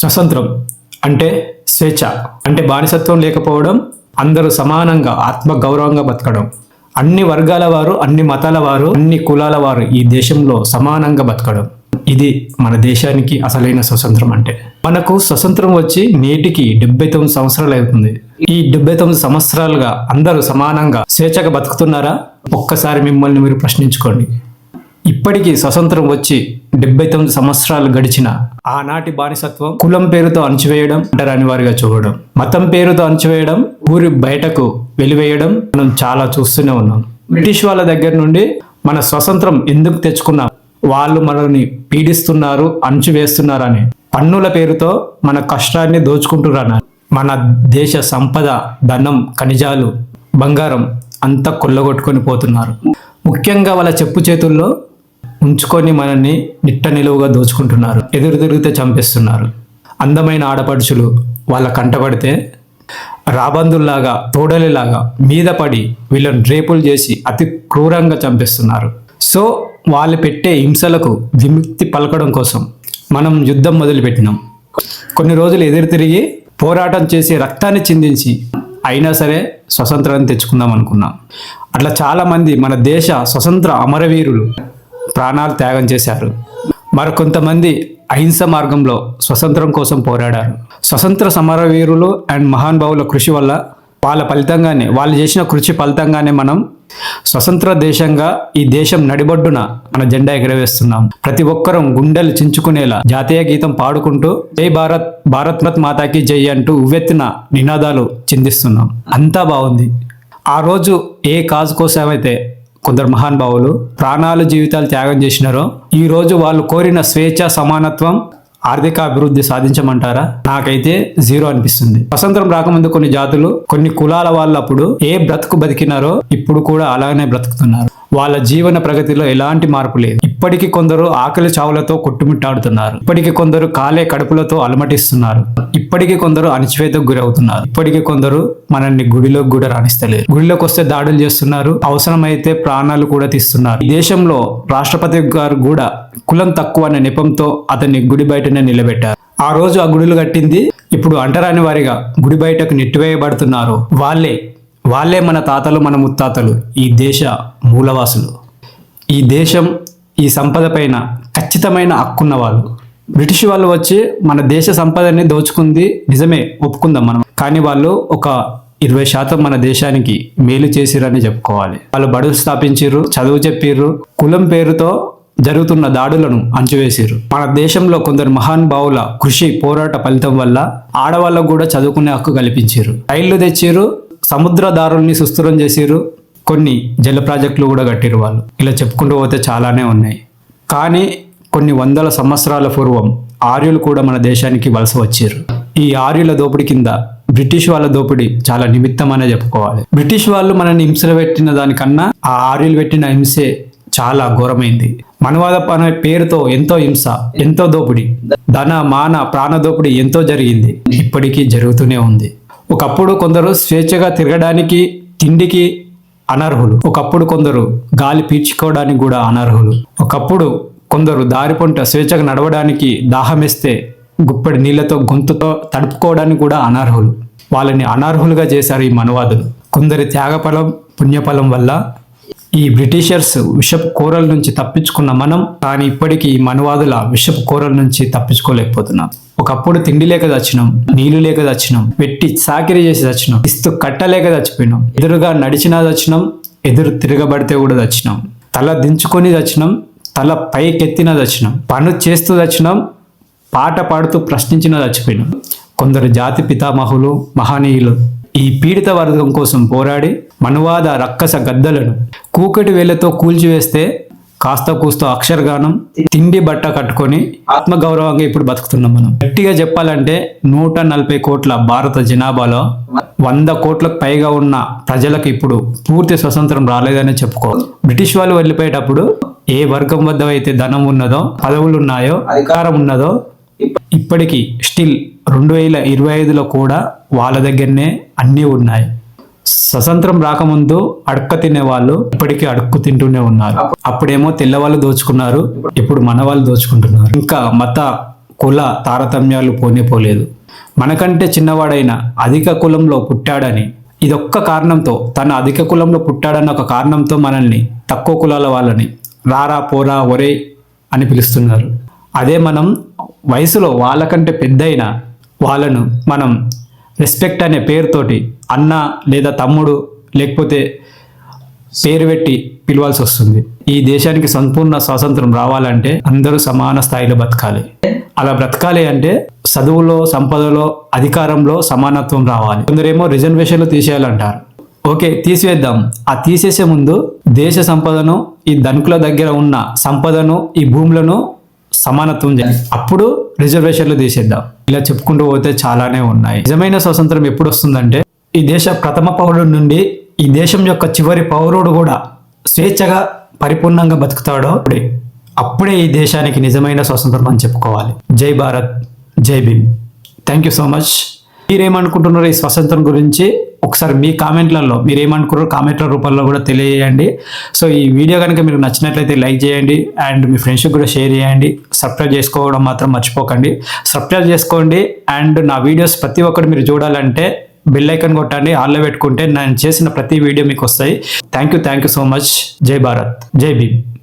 స్వతంత్రం అంటే స్వేచ్ఛ అంటే బానిసత్వం లేకపోవడం అందరూ సమానంగా ఆత్మ గౌరవంగా బతకడం. అన్ని వర్గాల వారు అన్ని మతాల వారు అన్ని కులాల వారు ఈ దేశంలో సమానంగా బతకడం. ఇది మన దేశానికి అసలైన స్వతంత్రం అంటే. మనకు స్వతంత్రం వచ్చి నేటికి డెబ్బై తొమ్మిది సంవత్సరాలు అవుతుంది. ఈ డెబ్బై తొమ్మిది సంవత్సరాలుగా అందరూ సమానంగా స్వేచ్ఛగా బతుకుతున్నారా? ఒక్కసారి మిమ్మల్ని మీరు ప్రశ్నించుకోండి. ఇప్పటికీ స్వతంత్రం వచ్చి డెబ్బై తొమ్మిది సంవత్సరాలు గడిచిన ఆనాటి బానిసత్వం కులం పేరుతో అణచివేయడం అంటరాని వారిగా చూడడం మతం పేరుతో అణచివేయడం ఊరి బయటకు వెలివేయడం మనం చాలా చూస్తూనే ఉన్నాం. బ్రిటిష్ వాళ్ళ దగ్గర నుండి మన స్వతంత్రం ఎందుకు తెచ్చుకున్నాం? వాళ్ళు మనల్ని పీడిస్తున్నారు అణచివేస్తున్నారని. పన్నుల పేరుతో మన కష్టాన్ని దోచుకుంటున్నారు మన దేశ సంపద ధనం ఖనిజాలు బంగారం అంతా కొల్లగొట్టుకొని పోతున్నారు. ముఖ్యంగా వాళ్ళ చెప్పు చేతుల్లో ఉంచుకొని మనల్ని నిట్ట నిలువుగా దోచుకుంటున్నారు. ఎదురు తిరిగితే చంపేస్తున్నారు. అందమైన ఆడపడుచులు వాళ్ళ కంటపడితే రాబందుల్లాగా తోడలిలాగా మీద పడి వీళ్ళని రేపులు చేసి అతి క్రూరంగా చంపేస్తున్నారు. సో వాళ్ళు పెట్టే హింసలకు విముక్తి పలకడం కోసం మనం యుద్ధం మొదలుపెట్టినాం. కొన్ని రోజులు ఎదురు తిరిగి పోరాటం చేసి రక్తాన్ని చిందించి అయినా సరే స్వతంత్రాన్ని తెచ్చుకుందాం అనుకున్నాం. అట్లా చాలామంది మన దేశ స్వతంత్ర అమరవీరులు ప్రాణాలు త్యాగం చేశారు. మరికొంతమంది అహింస మార్గంలో స్వతంత్రం కోసం పోరాడారు. స్వతంత్ర సమరవీరులు అండ్ మహానుభావుల కృషి వల్ల వాళ్ళ ఫలితంగానే వాళ్ళు చేసిన కృషి ఫలితంగానే మనం స్వతంత్ర దేశంగా ఈ దేశం నడిబొడ్డున మన జెండా ఎగరవేస్తున్నాం. ప్రతి ఒక్కరం గుండెలు చించుకునేలా జాతీయ గీతం పాడుకుంటూ జై భారత్ భారత్ మత్ మాతాకి జై అంటూ ఉవ్వెత్తిన నినాదాలు చిందిస్తున్నాం. అంతా బాగుంది ఆ రోజు ఏ కాజు కోసమైతే కొందరు మహానుభావులు ప్రాణాలు జీవితాలు త్యాగం చేసినారో ఈ రోజు వాళ్ళు కోరిన స్వేచ్ఛ సమానత్వం ఆర్థిక అభివృద్ధి సాధించమంటారా? నాకైతే జీరో అనిపిస్తుంది. స్వతంత్రం రాకముందు కొన్ని జాతులు కొన్ని కులాల వాళ్ళు అప్పుడు ఏ బ్రతుకు బతికినారో ఇప్పుడు కూడా అలానే బ్రతుకుతున్నారు. వాళ్ళ జీవన ప్రగతిలో ఎలాంటి మార్పు లేదు. ఇప్పటికీ కొందరు ఆకలి చావులతో కొట్టుమిట్టాడుతున్నారు. ఇప్పటికీ కొందరు కాలే కడుపులతో అలమటిస్తున్నారు. ఇప్పటికీ కొందరు అణచివేతకు గురవుతున్నారు. ఇప్పటికీ కొందరు మనల్ని గుడిలోకి కూడా రాణిస్తలేరు. గుడిలోకి వస్తే దాడులు చేస్తున్నారు. అవసరమైతే ప్రాణాలు కూడా తీస్తున్నారు. ఈ దేశంలో రాష్ట్రపతి గారు కూడా కులం తక్కువ అనే నెపంతో అతన్ని గుడి బయటనే నిలబెట్టారు. ఆ రోజు ఆ గుడులు కట్టింది ఇప్పుడు అంటరాని వారిగా గుడి బయటకు నెట్టివేయబడుతున్నారు. వాళ్ళే వాళ్ళే మన తాతలు మన ముత్తాతలు ఈ దేశ మూలవాసులు. ఈ దేశం ఈ సంపద పైన ఖచ్చితమైన హక్కున్న వాళ్ళు. బ్రిటిష్ వాళ్ళు వచ్చి మన దేశ సంపదని దోచుకుంది నిజమే ఒప్పుకుందాం మనం. కానీ వాళ్ళు ఒక ఇరవై శాతం మన దేశానికి మేలు చేసిరని చెప్పుకోవాలి. వాళ్ళు బడులు స్థాపించిర్రు చదువు చెప్పిర్రు కులం పేరుతో జరుగుతున్న దాడులను అంచువేసిర్రు. మన దేశంలో కొందరు మహాన్ బావుల కృషి పోరాట ఫలితం వల్ల ఆడవాళ్ళకు కూడా చదువుకునే హక్కు కల్పించారు రైళ్ళు తెచ్చిర్రు సముద్ర దారుల్ని సుస్థిరం చేసిర్రు. కొన్ని జల ప్రాజెక్టులు కూడా కట్టిరు వాళ్ళు. ఇలా చెప్పుకుంటూ పోతే చాలానే ఉన్నాయి. కానీ కొన్ని వందల సంవత్సరాల పూర్వం ఆర్యులు కూడా మన దేశానికి వలస వచ్చారు ఈ ఆర్యుల దోపిడి కింద బ్రిటిష్ వాళ్ళ దోపిడి చాలా నిమిత్తం అనే చెప్పుకోవాలి. బ్రిటిష్ వాళ్ళు మనల్ని హింసలు పెట్టిన దానికన్నా ఆ ఆర్యులు పెట్టిన హింసే చాలా ఘోరమైంది. మనవాద అనే పేరుతో ఎంతో హింస ఎంతో దోపిడి ధన మాన ప్రాణ దోపిడి ఎంతో జరిగింది. ఇప్పటికీ జరుగుతూనే ఉంది. ఒకప్పుడు కొందరు స్వేచ్ఛగా తిరగడానికి తిండికి అనర్హులు. ఒకప్పుడు కొందరు గాలి పీల్చుకోవడానికి కూడా అనర్హులు. ఒకప్పుడు కొందరు దారి పొంట స్వేచ్ఛగా నడవడానికి దాహమేస్తే గుప్పెడి నీళ్ళతో గొంతుతో తడుపుకోవడానికి కూడా అనర్హులు. వాళ్ళని అనర్హులుగా చేశారు ఈ మనవాదులు. కొందరి త్యాగఫలం పుణ్యఫలం వల్ల ఈ బ్రిటిషర్స్ విషపు కోరల నుంచి తప్పించుకున్న మనం కానీ ఇప్పటికీ ఈ మనవాదుల విషపు కోరల నుంచి తప్పించుకోలేకపోతున్నాం. ఒకప్పుడు తిండి లేక చచ్చినాం నీళ్ళు లేక చచ్చినాం వెట్టి చాకిరి చేసి చచ్చినాం ఇస్తూ కట్టలేక చచ్చిపోయినాం. ఎదురుగా నడిచినా చచ్చినాం ఎదురు తిరగబడితే కూడా చచ్చినాం. తల దించుకొని చచ్చినాం తల పైకెత్తిన చచ్చినాం. పను చేస్తూ చచ్చినాం పాట పాడుతూ ప్రశ్నించిన చచ్చిపోయినాం. కొందరు జాతి పితామహులు మహనీయులు ఈ పీడిత వర్గం కోసం పోరాడి మనువాద రక్కస గద్దలను కూకటి వేళ్ళతో కూల్చివేస్తే కాస్త కూస్త అక్షరగానం తిండి బట్ట కట్టుకొని ఆత్మగౌరవంగా ఇప్పుడు బతుకుతున్నాం మనం. గట్టిగా చెప్పాలంటే నూట నలభై కోట్ల భారత జనాభాలో వంద కోట్లకు పైగా ఉన్న ప్రజలకు ఇప్పుడు పూర్తి స్వతంత్రం రాలేదని చెప్పుకో. బ్రిటిష్ వాళ్ళు వెళ్ళిపోయేటప్పుడు ఏ వర్గం వద్ద అయితే ధనం ఉన్నదో పదవులు ఉన్నాయో అధికారం ఉన్నదో ఇప్పటికీ స్టిల్ రెండు వేల ఇరవై ఐదులో కూడా వాళ్ళ దగ్గరనే అన్నీ ఉన్నాయి. స్వతంత్రం రాకముందు అడక్క తినే వాళ్ళు ఇప్పటికీ అడుక్కు తింటూనే ఉన్నారు. అప్పుడేమో తెల్లవాళ్ళు దోచుకున్నారు ఇప్పుడు మన వాళ్ళు దోచుకుంటున్నారు. ఇంకా మత కుల తారతమ్యాలు పోనే పోలేదు. మనకంటే చిన్నవాడైన అధిక కులంలో పుట్టాడని ఇదొక్క కారణంతో తన అధిక కులంలో పుట్టాడన్న ఒక కారణంతో మనల్ని తక్కువ కులాల వాళ్ళని రారా పోరా ఒరే అని పిలుస్తున్నారు. అదే మనం వయసులో వాళ్ళకంటే పెద్దయిన వాళ్ళను మనం రెస్పెక్ట్ అనే పేరుతోటి అన్న లేదా తమ్ముడు లేకపోతే పేరు పెట్టి పిలవాల్సి వస్తుంది. ఈ దేశానికి సంపూర్ణ స్వాతంత్రం రావాలంటే అందరూ సమాన స్థాయిలో బతకాలి అలా బ్రతకాలి అంటే చదువులో సంపదలో అధికారంలో సమానత్వం రావాలి. కొందరేమో రిజర్వేషన్లు తీసేయాలంటారు. ఓకే తీసివేద్దాం. ఆ తీసేసే ముందు దేశ సంపదను ఈ ధనుకుల దగ్గర ఉన్న సంపదను ఈ భూములను సమానత్వం చేయాలి. అప్పుడు రిజర్వేషన్లు తీసేద్దాం. ఇలా చెప్పుకుంటూ పోతే చాలానే ఉన్నాయి. నిజమైన స్వాతంత్రం ఎప్పుడు వస్తుందంటే ఈ దేశ ప్రథమ పౌరుడు నుండి ఈ దేశం యొక్క చివరి పౌరుడు కూడా స్వేచ్ఛగా పరిపూర్ణంగా బతుకుతాడో అప్పుడే అప్పుడే ఈ దేశానికి నిజమైన స్వాతంత్రం అని చెప్పుకోవాలి. జై భారత్ జై Bhim. Thank you so much మీరేమనుకుంటున్నారు ఈ స్వాతంత్రం గురించి ఒకసారి మీ కామెంట్లలో మీరు ఏమనుకున్నారు కామెంట్ల రూపంలో కూడా తెలియజేయండి. సో ఈ వీడియో కనుక మీకు నచ్చినట్లయితే లైక్ చేయండి అండ్ మీ ఫ్రెండ్షిప్ కూడా షేర్ చేయండి. సబ్స్క్రైబ్ చేసుకోవడం మాత్రం మర్చిపోకండి. సబ్స్క్రైబ్ చేసుకోండి అండ్ నా వీడియోస్ ప్రతి ఒక్కరు మీరు చూడాలంటే బెల్ ఐకన్ కొట్టండి ఆన్లో పెట్టుకుంటే నేను చేసిన ప్రతి వీడియో మీకు వస్తాయి. Thank you thank you so much జై భారత్. జై భీమ్.